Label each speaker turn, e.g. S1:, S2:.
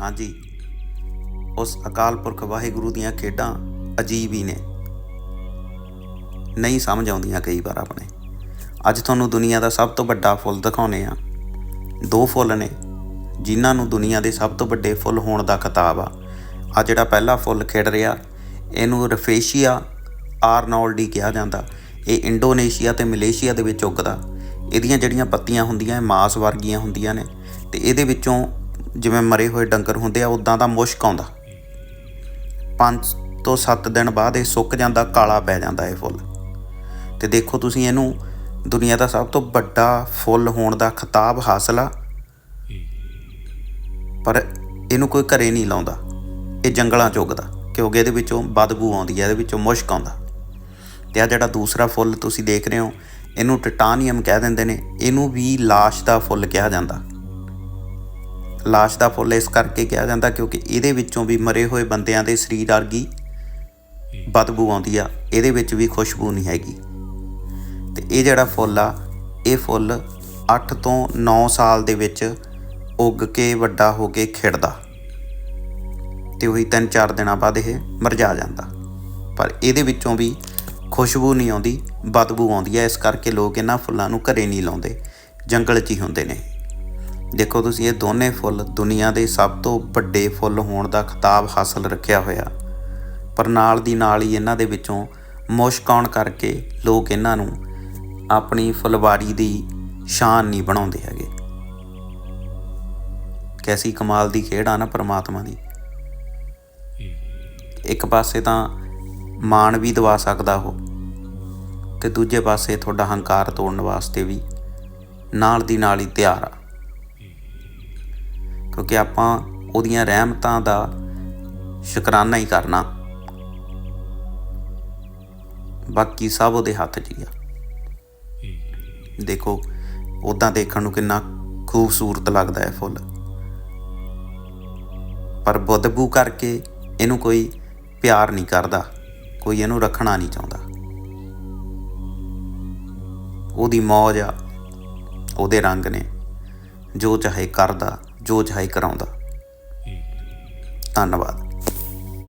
S1: ਹਾਂਜੀ। ਉਸ ਅਕਾਲ ਪੁਰਖ ਵਾਹਿਗੁਰੂ ਦੀਆਂ ਖੇਡਾਂ ਅਜੀਬ ਹੀ ਨੇ। ਨਹੀਂ ਸਮਝ ਆਉਂਦੀਆਂ ਕਈ ਵਾਰ ਆਪਣੇ। ਅੱਜ ਤੁਹਾਨੂੰ ਦੁਨੀਆ ਦਾ ਸਭ ਤੋਂ ਵੱਡਾ ਫੁੱਲ ਦਿਖਾਉਨੇ ਆ ਦੋ ਫੁੱਲ ਨੇ, ਜਿਨ੍ਹਾਂ ਨੂੰ ਦੁਨੀਆ ਦੇ ਸਭ ਤੋਂ ਵੱਡੇ ਫੁੱਲ ਹੋਣ ਦਾ ਖਿਤਾਬ ਆ। ਆ ਜਿਹੜਾ ਪਹਿਲਾ ਫੁੱਲ ਖਿੜ ਰਿਹਾ, ਇਹਨੂੰ ਰਫੇਸ਼ੀਆ ਆਰਨੋਲਡੀ ਕਿਹਾ ਜਾਂਦਾ। ਇਹ ਇੰਡੋਨੇਸ਼ੀਆ ਤੇ ਮਲੇਸ਼ੀਆ ਦੇ ਵਿੱਚ ਉੱਗਦਾ। ਇਹਦੀਆਂ ਜਿਹੜੀਆਂ ਪੱਤੀਆਂ ਹੁੰਦੀਆਂ, ਇਹ ਮਾਸ ਵਰਗੀਆਂ ਹੁੰਦੀਆਂ ਨੇ। ਤੇ ਇਹਦੇ ਵਿੱਚੋਂ ਜਿਵੇਂ ਮਰੇ ਹੋਏ ਡੰਗਰ ਹੁੰਦੇ ਆ ਉਦਾਂ ਦਾ ਮੁਸ਼ਕ ਆਉਂਦਾ। 5 ਤੋਂ 7 ਦਿਨ ਬਾਅਦ ਇਹ ਸੁੱਕ ਜਾਂਦਾ, ਕਾਲਾ ਪੈ ਜਾਂਦਾ ਇਹ ਫੁੱਲ। ਤੇ ਦੇਖੋ ਤੁਸੀਂ ਇਹਨੂੰ, ਦੁਨੀਆ ਦਾ ਸਭ ਤੋਂ ਵੱਡਾ ਫੁੱਲ ਹੋਣ ਦਾ ਖਿਤਾਬ ਹਾਸਲ। ਆ ਪਰ ਇਹਨੂੰ ਕੋਈ ਘਰੇ ਨਹੀਂ ਲਾਉਂਦਾ। ਇਹ ਜੰਗਲਾਂ 'ਚ ਉੱਗਦਾ, ਕਿਉਂਕਿ ਇਹਦੇ ਵਿੱਚੋਂ ਬਦਬੂ ਆਉਂਦੀ ਹੈ ਇਹਦੇ ਵਿੱਚੋਂ ਮੁਸ਼ਕ ਆਉਂਦਾ। ਤੇ ਆ ਜਿਹੜਾ ਦੂਸਰਾ ਫੁੱਲ ਤੁਸੀਂ ਦੇਖ ਰਹੇ ਹੋ, ਇਹਨੂੰ ਟਿਟਾਨੀਅਮ ਕਹਿ ਦਿੰਦੇ ਨੇ, ਇਹਨੂੰ ਵੀ ਲਾਸ਼ ਦਾ ਫੁੱਲ ਕਿਹਾ ਜਾਂਦਾ। ਲਾਸ਼ ਦਾ ਫੁੱਲ ਇਸ ਕਰਕੇ ਕਿਹਾ ਜਾਂਦਾ ਕਿਉਂਕਿ ਇਹਦੇ ਵਿੱਚੋਂ ਵੀ ਮਰੇ ਹੋਏ ਬੰਦਿਆਂ ਦੇ ਸਰੀਰ ਵਰਗੀ ਬਦਬੂ ਆਉਂਦੀ ਆ ਇਹਦੇ ਵਿੱਚ ਵੀ ਖੁਸ਼ਬੂ ਨਹੀਂ ਹੈਗੀ। ਤੇ ਇਹ ਜਿਹੜਾ ਫੁੱਲ ਆ ਇਹ ਫੁੱਲ 8 ਤੋਂ 9 ਸਾਲ ਦੇ ਵਿੱਚ ਉੱਗ ਕੇ ਵੱਡਾ ਹੋ ਕੇ ਖਿੜਦਾ। ਤੇ ਉਹੀ 3-4 ਦਿਨਾਂ ਬਾਅਦ ਇਹ ਮਰਜਾ ਜਾਂਦਾ। ਪਰ ਇਹਦੇ ਵਿੱਚੋਂ ਵੀ ਖੁਸ਼ਬੂ ਨਹੀਂ ਆਉਂਦੀ ਬਦਬੂ ਆਉਂਦੀ ਹੈ ਇਸ ਕਰਕੇ ਲੋਕ ਇਹਨਾਂ ਫੁੱਲਾਂ ਨੂੰ ਘਰੇ ਨਹੀਂ ਲਾਉਂਦੇ ਜੰਗਲ 'ਚ ਹੀ ਹੁੰਦੇ ਨੇ। ਦੇਖੋ ਤੁਸੀਂ ਇਹ ਦੋਨੇ ਫੁੱਲ ਦੁਨੀਆ ਦੇ ਸਭ ਤੋਂ ਵੱਡੇ ਫੁੱਲ ਹੋਣ ਦਾ ਖਿਤਾਬ ਹਾਸਲ ਰੱਖਿਆ ਹੋਇਆ। ਪਰ ਨਾਲ ਦੀ ਨਾਲ ਹੀ ਇਹਨਾਂ ਦੇ ਵਿੱਚੋਂ ਮੁਸ਼ਕ ਆਉਣ ਕਰਕੇ ਲੋਕ ਇਹਨਾਂ ਨੂੰ ਆਪਣੀ ਫੁਲਵਾਰੀ ਦੀ ਸ਼ਾਨ ਨਹੀਂ ਬਣਾਉਂਦੇ ਹੈਗੇ। ਕੈਸੀ ਕਮਾਲ ਦੀ ਖੇਡ ਆ ਨਾ ਪ੍ਰਮਾਤਮਾ ਦੀ। ਇੱਕ ਪਾਸੇ ਤਾਂ ਮਾਣ ਵੀ ਦਵਾ ਸਕਦਾ ਉਹ ਤੇ ਦੂਜੇ ਪਾਸੇ ਤੁਹਾਡਾ ਹੰਕਾਰ ਤੋੜਨ ਵਾਸਤੇ ਵੀ ਨਾਲ ਦੀ ਨਾਲ ਹੀ ਤਿਆਰ ਆ। ਕਿਉਂਕਿ ਆਪਾਂ ਉਹਦੀਆਂ ਰਹਿਮਤਾਂ ਦਾ ਸ਼ੁਕਰਾਨਾ ਹੀ ਕਰਨਾ। ਬਾਕੀ ਸਭ ਉਹਦੇ ਹੱਥ 'ਚ ਹੀ ਆ। ਦੇਖੋ ਉਦਾਂ ਦੇਖਣ ਨੂੰ ਕਿੰਨਾ ਖੂਬਸੂਰਤ ਲੱਗਦਾ ਹੈ ਫੁੱਲ। ਪਰ ਬਦਬੂ ਕਰਕੇ ਇਹਨੂੰ ਕੋਈ ਪਿਆਰ ਨਹੀਂ ਕਰਦਾ, ਕੋਈ ਇਹਨੂੰ ਰੱਖਣਾ ਨਹੀਂ ਚਾਹੁੰਦਾ। ਉਹਦੀ ਮੌਜ ਆ, ਉਹਦੇ ਰੰਗ ਨੇ, ਜੋ ਚਾਹੇ ਕਰਦਾ। ਜੋ ਚਾਹੇ ਕਰਾਉਂਦਾ। ਧੰਨਵਾਦ।